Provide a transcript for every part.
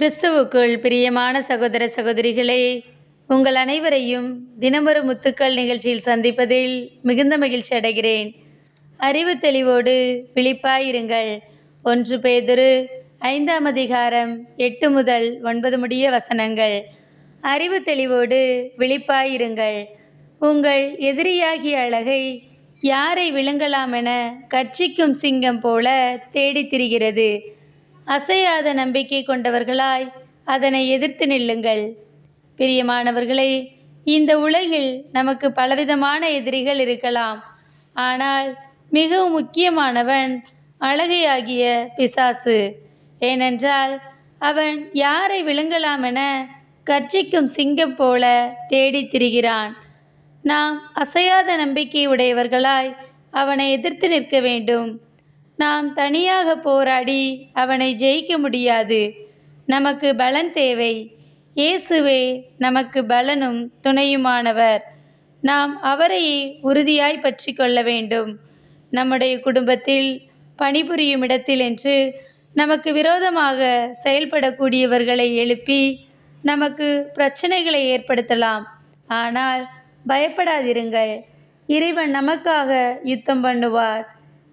கிறிஸ்துவுக்குள் பிரியமான சகோதர சகோதரிகளே உங்கள் அனைவரையும் தினமொரு முத்துக்கள் நிகழ்ச்சியில் சந்திப்பதில் மிகுந்த மகிழ்ச்சி அடைகிறேன். அறிவு தெளிவோடு விழிப்பாயிருங்கள். ஒன்று பேதுரு ஐந்தாம் அதிகாரம் எட்டு முதல் ஒன்பது முடிய வசனங்கள். அறிவு தெளிவோடு விழிப்பாயிருங்கள். உங்கள் எதிரியாகிய அழகை யாரை விழுங்கலாமென கட்சிக்கும் சிங்கம் போல தேடித் திரிகிறது. அசையாத நம்பிக்கை கொண்டவர்களாய் அதனை எதிர்த்து நில்லுங்கள். பிரியமானவர்களே இந்த உலகில் நமக்கு பலவிதமான எதிரிகள் இருக்கலாம். ஆனால் மிகவும் முக்கியமானவன் அழகையாகிய பிசாசு. ஏனென்றால் அவன் யாரை விழுங்கலாமென கர்ச்சிக்கும் சிங்கம் போல தேடித் திரிகிறான். நாம் அசையாத நம்பிக்கை உடையவர்களாய் அவனை எதிர்த்து நிற்க வேண்டும். நாம் தனியாக போராடி அவனை ஜெயிக்க முடியாது. நமக்கு பலன் தேவை. இயேசுவே நமக்கு பலனும் துணையுமானவர். நாம் அவரையே உறுதியாய் பற்றி கொள்ள வேண்டும். நம்முடைய குடும்பத்தில் பணிபுரியும் இடத்தில் என்று நமக்கு விரோதமாக செயல்படக்கூடியவர்களை எழுப்பி நமக்கு பிரச்சனைகளை ஏற்படுத்தலாம். ஆனால் பயப்படாதிருங்கள். இறைவன் நமக்காக யுத்தம் பண்ணுவார்.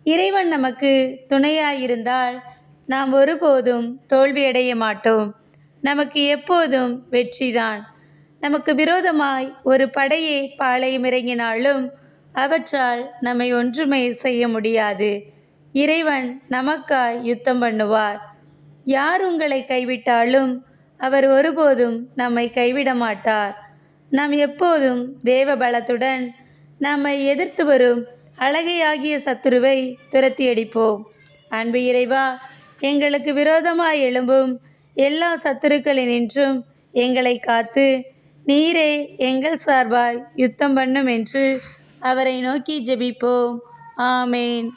இறைவன் நமக்கு துணையாயிருந்தால் நாம் ஒருபோதும் தோல்வியடைய மாட்டோம். நமக்கு எப்போதும் வெற்றிதான். நமக்கு விரோதமாய் ஒரு படையை பாளையம் இறங்கினாலும் அவற்றால் நம்மை ஒன்றுமே செய்ய முடியாது. இறைவன் நமக்காய் யுத்தம் பண்ணுவார். யார் உங்களை கைவிட்டாலும் அவர் ஒருபோதும் நம்மை கைவிட மாட்டார். நாம் எப்போதும் தேவ பலத்துடன் நம்மை எதிர்த்து வரும் அழகையாகிய சத்துருவை துரத்தி அடிப்போம் அன்பு இறைவா எங்களுக்கு விரோதமாய் எழும்பும் எல்லா சத்துருக்களினின்றும் எங்களை காத்து நீரே எங்கள் சார்பாய் யுத்தம் பண்ணும் என்று அவரை நோக்கி ஜெபிப்போம். ஆமேன்.